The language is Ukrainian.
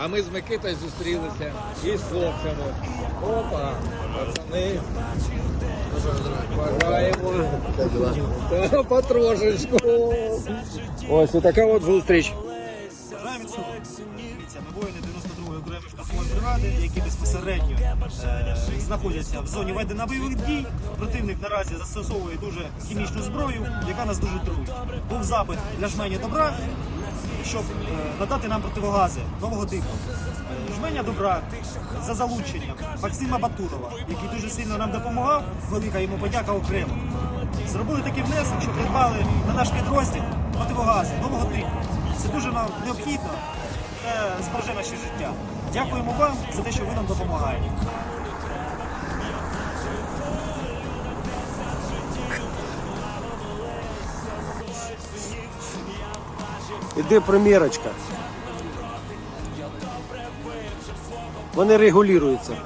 А ми з Микитою зустрілися і з хлопцями. Опа, пацани. Бажаємо. Потрошечку. Ось така от зустріч. Дивіться, воїни 92-ї окремої штрафної бригади, які безпосередньо е, знаходяться в зоні ведення бойових дій. Противник наразі застосовує дуже хімічну зброю, яка нас дуже труїть. Був запит для жмені добра, щоб е, надати нам противогази нового типу. Жменя добра за залученням Максима Батурова, який дуже сильно нам допомагав. Велика йому подяка окремо. Зробили такий внесок, що придбали на наш підрозділ противогази нового типу. Це дуже нам необхідно. Це збереже наше життя. Дякуємо вам за те, що ви нам допомагаєте. Іде примірочка. Вони регулюються.